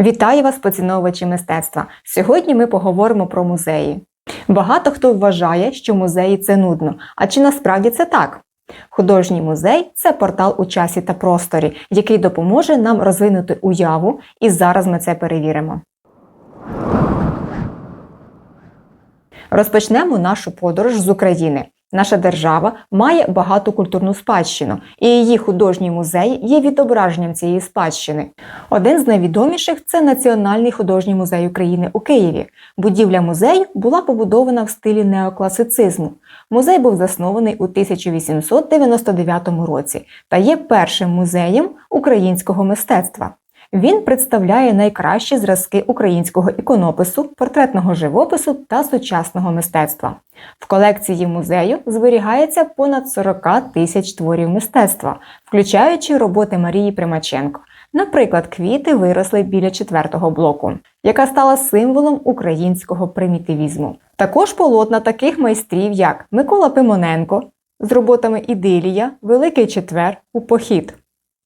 Вітаю вас, поціновувачі мистецтва! Сьогодні ми поговоримо про музеї. Багато хто вважає, що музеї це нудно. А чи насправді це так? Художній музей це портал у часі та просторі, який допоможе нам розвинути уяву, і зараз ми це перевіримо. Розпочнемо нашу подорож з України. Наша держава має багату культурну спадщину, і її художній музей є відображенням цієї спадщини. Один з найвідоміших це Національний художній музей України у Києві. Будівля музею була побудована в стилі неокласицизму. Музей був заснований у 1899 році та є першим музеєм українського мистецтва. Він представляє найкращі зразки українського іконопису, портретного живопису та сучасного мистецтва. В колекції музею зберігається понад 40 тисяч творів мистецтва, включаючи роботи Марії Примаченко. Наприклад, квіти виросли біля четвертого блоку, яка стала символом українського примітивізму. Також полотна таких майстрів, як Микола Пимоненко з роботами Ідилія, Великий Четвер у похід.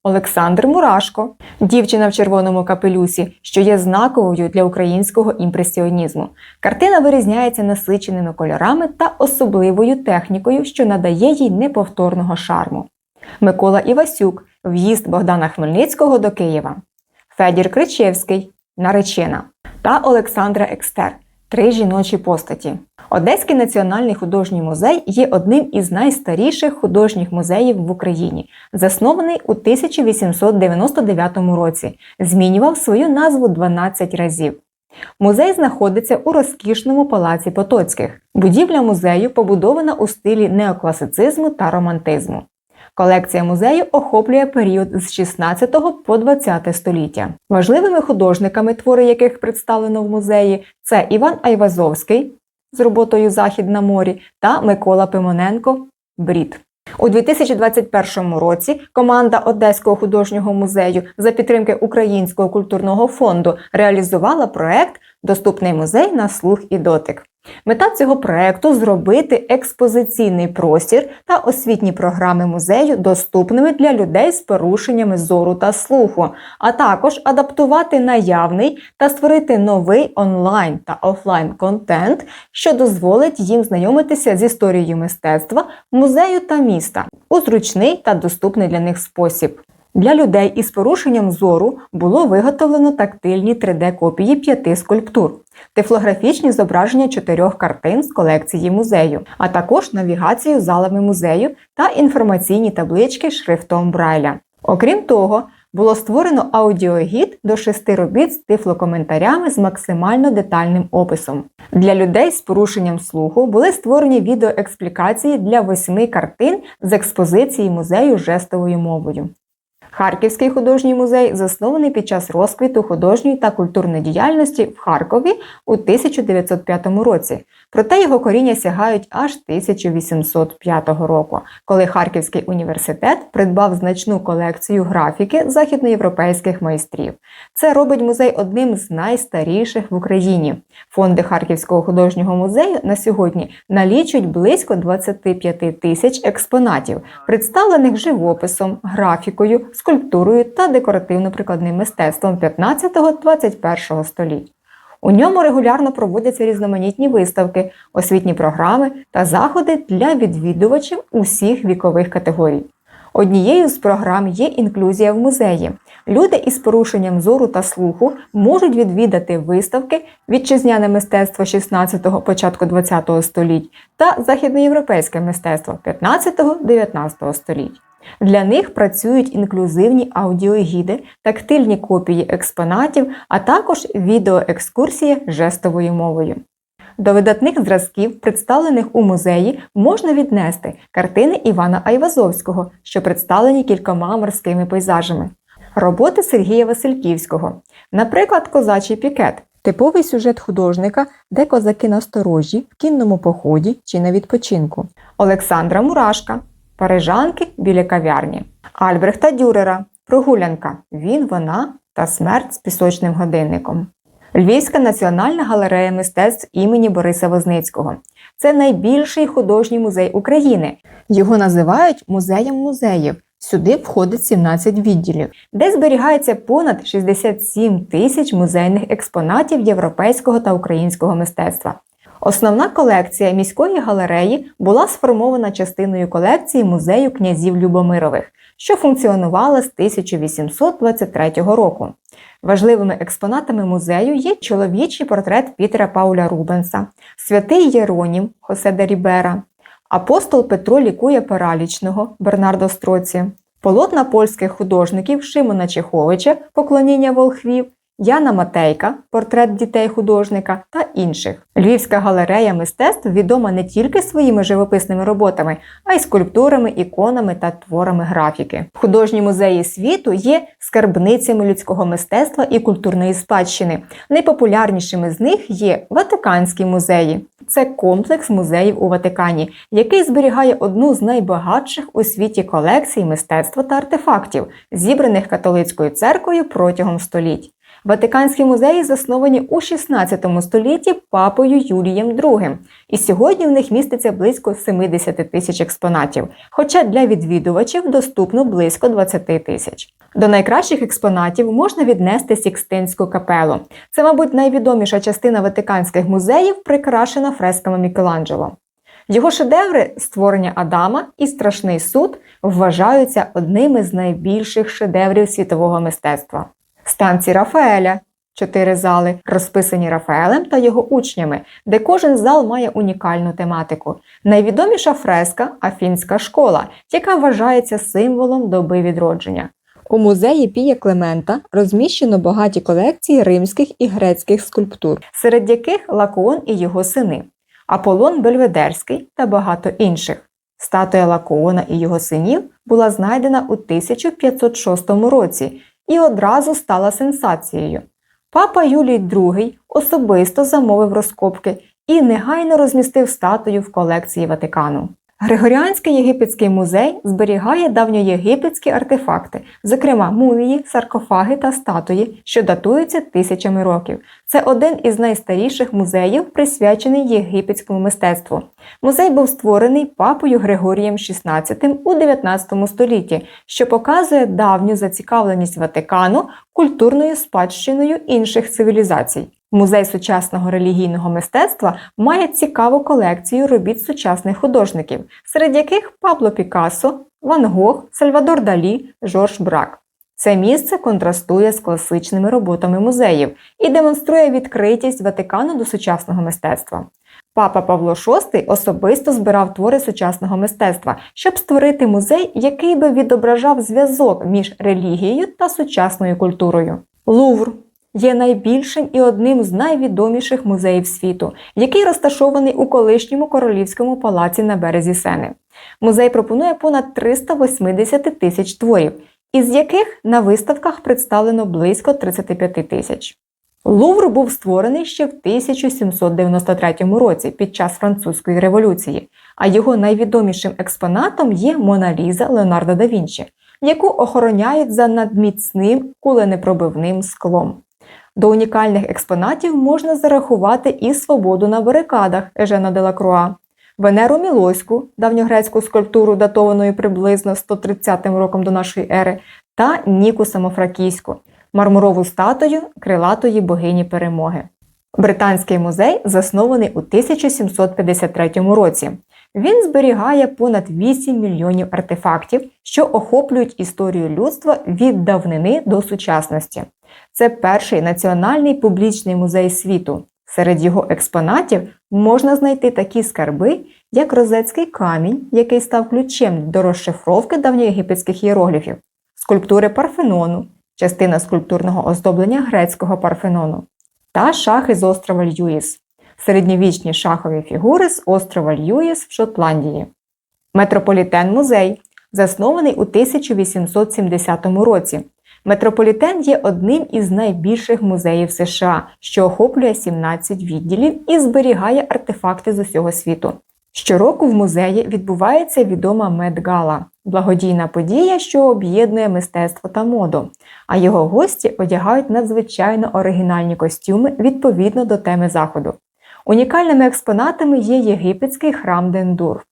Олександр Мурашко, дівчина в червоному капелюсі, що є знаковою для українського імпресіонізму. Картина вирізняється насиченими кольорами та особливою технікою, що надає їй неповторного шарму. Микола Івасюк, в'їзд Богдана Хмельницького до Києва, Федір Кричевський, Наречена та Олександра Екстер. Три жіночі постаті. Одеський національний художній музей є одним із найстаріших художніх музеїв в Україні, заснований у 1899 році. Змінював свою назву 12 разів. Музей знаходиться у розкішному палаці Потоцьких. Будівля музею побудована у стилі неокласицизму та романтизму. Колекція музею охоплює період з 16 по 20 століття. Важливими художниками, твори яких представлено в музеї, це Іван Айвазовський з роботою Захід на морі та Микола Пимоненко Брід. У 2021 році команда Одеського художнього музею за підтримки Українського культурного фонду реалізувала проект Доступний музей на слух і дотик. Мета цього проекту зробити експозиційний простір та освітні програми музею доступними для людей з порушеннями зору та слуху, а також адаптувати наявний та створити новий онлайн та офлайн контент, що дозволить їм знайомитися з історією мистецтва, музею та міста у зручний та доступний для них спосіб. Для людей із порушенням зору було виготовлено тактильні 3D-копії п'яти скульптур, тифлографічні зображення чотирьох картин з колекції музею, а також навігацію залами музею та інформаційні таблички шрифтом Брайля. Окрім того, було створено аудіогід до шести робіт з тифлокоментарями з максимально детальним описом. Для людей з порушенням слуху були створені відеоексплікації для восьми картин з експозиції музею жестовою мовою. Харківський художній музей заснований під час розквіту художньої та культурної діяльності в Харкові у 1905 році. Проте його коріння сягають аж 1805 року, коли Харківський університет придбав значну колекцію графіки західноєвропейських майстрів. Це робить музей одним з найстаріших в Україні. Фонди Харківського художнього музею на сьогодні налічують близько 25 тисяч експонатів, представлених живописом, графікою, скульптурою та декоративно-прикладним мистецтвом 15-21 століть. У ньому регулярно проводяться різноманітні виставки, освітні програми та заходи для відвідувачів усіх вікових категорій. Однією з програм є інклюзія в музеї. Люди із порушенням зору та слуху можуть відвідати виставки вітчизняне мистецтво 16-го, початку 20-го століть та західноєвропейське мистецтво 15-19 століть. Для них працюють інклюзивні аудіогіди, тактильні копії експонатів, а також відеоекскурсія жестовою мовою. До видатних зразків, представлених у музеї, можна віднести картини Івана Айвазовського, що представлені кількома морськими пейзажами, роботи Сергія Васильківського, наприклад, Козачий пікет. Типовий сюжет художника, де козаки насторожі, в кінному поході чи на відпочинку, Олександра Мурашка, Парижанки біля кав'ярні, Альбрехта Дюрера, Прогулянка. Він, вона та смерть з пісочним годинником. Львівська національна галерея мистецтв імені Бориса Возницького. Це найбільший художній музей України. Його називають музеєм музеїв. Сюди входить 17 відділів, де зберігається понад 67 тисяч музейних експонатів європейського та українського мистецтва. Основна колекція міської галереї була сформована частиною колекції музею князів Любомирових, що функціонувала з 1823 року. Важливими експонатами музею є чоловічий портрет Пітера Пауля Рубенса, святий Єронім Хосе де Рібера, апостол Петро лікує паралічного Бернардо Строці, полотна польських художників Шимона Чеховича Поклоніння волхвів Яна Матейка, портрет дітей художника та інших. Львівська галерея мистецтв відома не тільки своїми живописними роботами, а й скульптурами, іконами та творами графіки. Художні музеї світу є скарбницями людського мистецтва і культурної спадщини. Найпопулярнішими з них є Ватиканські музеї. Це комплекс музеїв у Ватикані, який зберігає одну з найбагатших у світі колекцій мистецтва та артефактів, зібраних католицькою церквою протягом століть. Ватиканські музеї засновані у 16 столітті папою Юлієм II, і сьогодні в них міститься близько 70 тисяч експонатів, хоча для відвідувачів доступно близько 20 тисяч. До найкращих експонатів можна віднести Сікстинську капелу. Це, мабуть, найвідоміша частина ватиканських музеїв, прикрашена фресками Мікеланджело. Його шедеври створення Адама і страшний суд вважаються одними з найбільших шедеврів світового мистецтва. Станції Рафаеля чотири зали, розписані Рафаелем та його учнями, де кожен зал має унікальну тематику. Найвідоміша фреска Афінська школа, яка вважається символом доби відродження. У музеї Пія Клемента розміщено багаті колекції римських і грецьких скульптур, серед яких Лакоон і його сини, Аполлон Бельведерський та багато інших. Статуя Лакоона і його синів була знайдена у 1506 році і одразу стала сенсацією. Папа Юлій II особисто замовив розкопки і негайно розмістив статую в колекції Ватикану. Григоріанський єгипетський музей зберігає давньоєгипетські артефакти, зокрема мумії, саркофаги та статуї, що датуються тисячами років. Це один із найстаріших музеїв, присвячений єгипетському мистецтву. Музей був створений папою Григорієм XVI у 19 столітті, що показує давню зацікавленість Ватикану культурною спадщиною інших цивілізацій. Музей сучасного релігійного мистецтва має цікаву колекцію робіт сучасних художників, серед яких Пабло Пікассо, Ван Гог, Сальвадор Далі, Жорж Брак. Це місце контрастує з класичними роботами музеїв і демонструє відкритість Ватикану до сучасного мистецтва. Папа Павло VI особисто збирав твори сучасного мистецтва, щоб створити музей, який би відображав зв'язок між релігією та сучасною культурою. Лувр є найбільшим і одним з найвідоміших музеїв світу, який розташований у колишньому королівському палаці на березі Сени. Музей пропонує понад 380 тисяч творів, із яких на виставках представлено близько 35 тисяч. Лувр був створений ще в 1793 році під час французької революції, а його найвідомішим експонатом є Мона Ліза Леонардо да Вінчі, яку охороняють за надміцним куленепробивним склом. До унікальних експонатів можна зарахувати і свободу на барикадах Ежена Делакруа, Венеру Мілоську, давньогрецьку скульптуру, датованою приблизно 130 роком до нашої ери, та Ніку Самофракійську, мармурову статую крилатої богині перемоги. Британський музей заснований у 1753 році. Він зберігає понад 8 мільйонів артефактів, що охоплюють історію людства від давнини до сучасності. Це перший національний публічний музей світу. Серед його експонатів можна знайти такі скарби, як розецький камінь, який став ключем до розшифровки давньоєгипетських іерогліфів, скульптури Парфенону, частина скульптурного оздоблення грецького Парфенону, та шахи з острова Льюіс, середньовічні шахові фігури з острова Льюіс в Шотландії. Метрополітен музей, заснований у 1870 році. Метрополітен є одним із найбільших музеїв США, що охоплює 17 відділів і зберігає артефакти з усього світу. Щороку в музеї відбувається відома медгала благодійна подія, що об'єднує мистецтво та моду, а його гості одягають надзвичайно оригінальні костюми відповідно до теми заходу. Унікальними експонатами є єгипетський храм Дендур,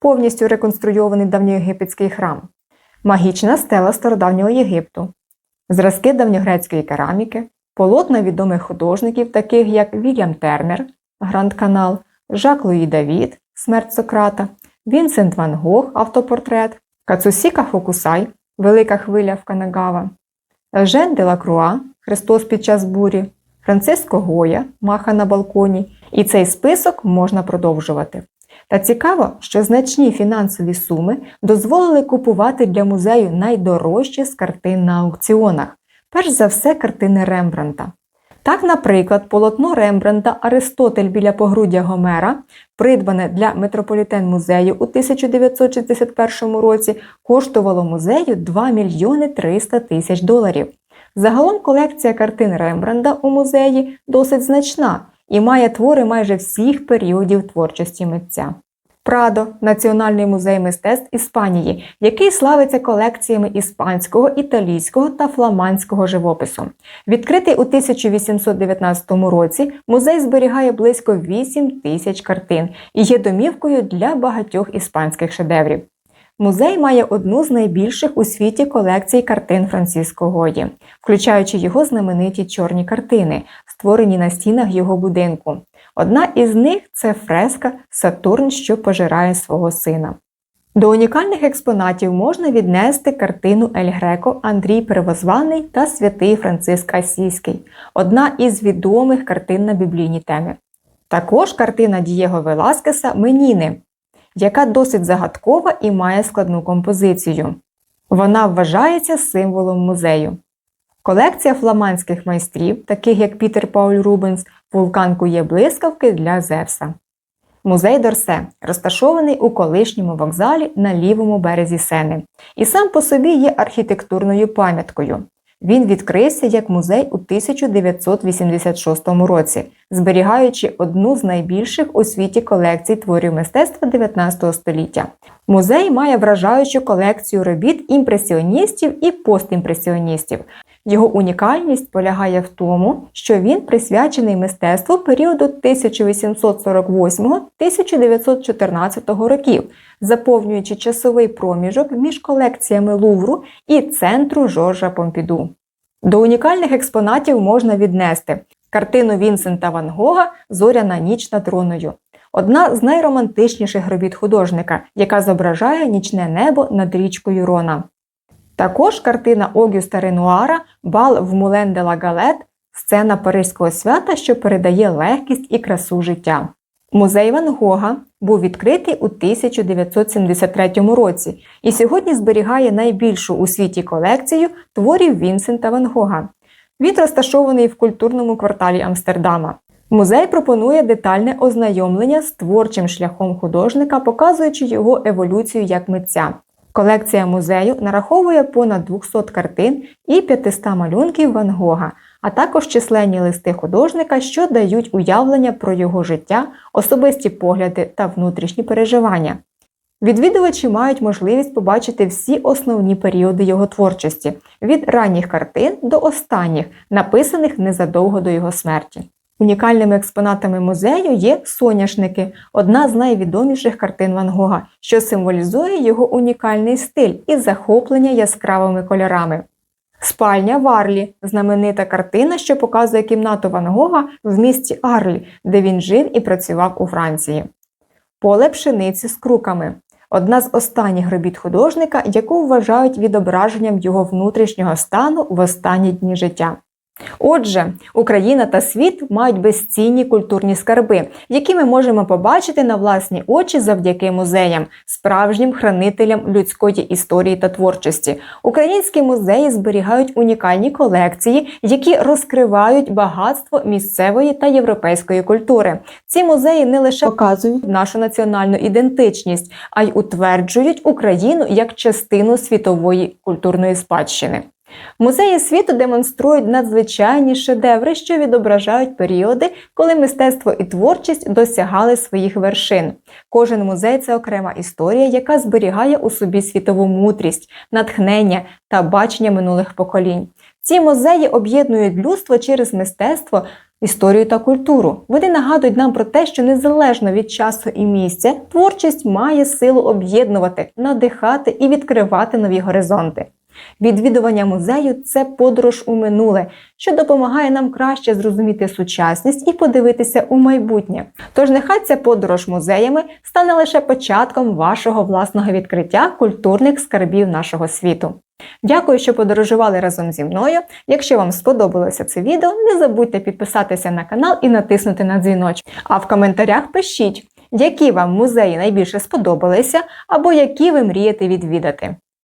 повністю реконструйований давньоєгипетський храм. магічна стела стародавнього Єгипту, зразки давньогрецької кераміки, полотна відомих художників, таких як Вільям Тернер, Гранд Канал, Жак Луї Давід, Смерть Сократа, Вінсент Ван Гог, автопортрет, Кацусіка Фокусай, Велика хвиля в Канагава, Жен де Лакруа, Христос під час бурі, Франциско Гоя, Маха на балконі, і цей список можна продовжувати. Та цікаво, що значні фінансові суми дозволили купувати для музею найдорожчі з картин на аукціонах, перш за все картини Рембранта. Так, наприклад, полотно Рембранта Аристотель біля погруддя Гомера, придбане для Метрополітен музею у 1961 році, коштувало музею 2 мільйони 300 тисяч доларів. Загалом колекція картин Рембранда у музеї досить значна і має твори майже всіх періодів творчості митця. Прадо Національний музей мистецтв Іспанії, який славиться колекціями іспанського, італійського та фламандського живопису. Відкритий у 1819 році, музей зберігає близько 8 тисяч картин і є домівкою для багатьох іспанських шедеврів. Музей має одну з найбільших у світі колекцій картин Франциско Годі, включаючи його знамениті чорні картини, створені на стінах його будинку. Одна із них це фреска Сатурн, що пожирає свого сина. До унікальних експонатів можна віднести картину Ель Греко Андрій Перевозваний та святий Франциск Асійський, одна із відомих картин на біблійні теми. Також картина Дієго Веласкеса Меніни, яка досить загадкова і має складну композицію. Вона вважається символом музею. Колекція фламандських майстрів, таких як Пітер Пауль Рубенс, вулкан кує блискавки для Зевса. Музей Дорсе розташований у колишньому вокзалі на лівому березі Сени і сам по собі є архітектурною пам'яткою. Він відкрився як музей у 1986 році, зберігаючи одну з найбільших у світі колекцій творів мистецтва 19 століття. Музей має вражаючу колекцію робіт імпресіоністів і постімпресіоністів. Його унікальність полягає в тому, що він присвячений мистецтву періоду 1848-1914 років, заповнюючи часовий проміжок між колекціями Лувру і центру Жоржа Помпіду. До унікальних експонатів можна віднести картину Вінсента Ван Гога Зоряна ніч над Роною. Одна з найромантичніших робіт художника, яка зображає нічне небо над річкою Рона. Також картина Огюста Ренуара Бал в Мулен де ла Галет сцена Паризького свята, що передає легкість і красу життя. Музей Ван Гога був відкритий у 1973 році і сьогодні зберігає найбільшу у світі колекцію творів Вінсента Ван Гога. Він розташований в культурному кварталі Амстердама. Музей пропонує детальне ознайомлення з творчим шляхом художника, показуючи його еволюцію як митця. Колекція музею нараховує понад 200 картин і 500 малюнків Ван Гога, а також численні листи художника, що дають уявлення про його життя, особисті погляди та внутрішні переживання. Відвідувачі мають можливість побачити всі основні періоди його творчості від ранніх картин до останніх, написаних незадовго до його смерті. Унікальними експонатами музею є соняшники, одна з найвідоміших картин Ван Гога, що символізує його унікальний стиль і захоплення яскравими кольорами. Спальня Варлі знаменита картина, що показує кімнату Ван Гога в місті Арлі, де він жив і працював у Франції. Поле пшениці з круками одна з останніх робіт художника, яку вважають відображенням його внутрішнього стану в останні дні життя. Отже, Україна та світ мають безцінні культурні скарби, які ми можемо побачити на власні очі завдяки музеям, справжнім хранителям людської історії та творчості. Українські музеї зберігають унікальні колекції, які розкривають багатство місцевої та європейської культури. Ці музеї не лише показують нашу національну ідентичність, а й утверджують Україну як частину світової культурної спадщини. Музеї світу демонструють надзвичайні шедеври, що відображають періоди, коли мистецтво і творчість досягали своїх вершин. Кожен музей це окрема історія, яка зберігає у собі світову мудрість, натхнення та бачення минулих поколінь. Ці музеї об'єднують людство через мистецтво, історію та культуру. Вони нагадують нам про те, що незалежно від часу і місця, творчість має силу об'єднувати, надихати і відкривати нові горизонти. Відвідування музею це подорож у минуле, що допомагає нам краще зрозуміти сучасність і подивитися у майбутнє. Тож нехай ця подорож музеями стане лише початком вашого власного відкриття культурних скарбів нашого світу. Дякую, що подорожували разом зі мною. Якщо вам сподобалося це відео, не забудьте підписатися на канал і натиснути на дзвіночок. А в коментарях пишіть, які вам музеї найбільше сподобалися або які ви мрієте відвідати.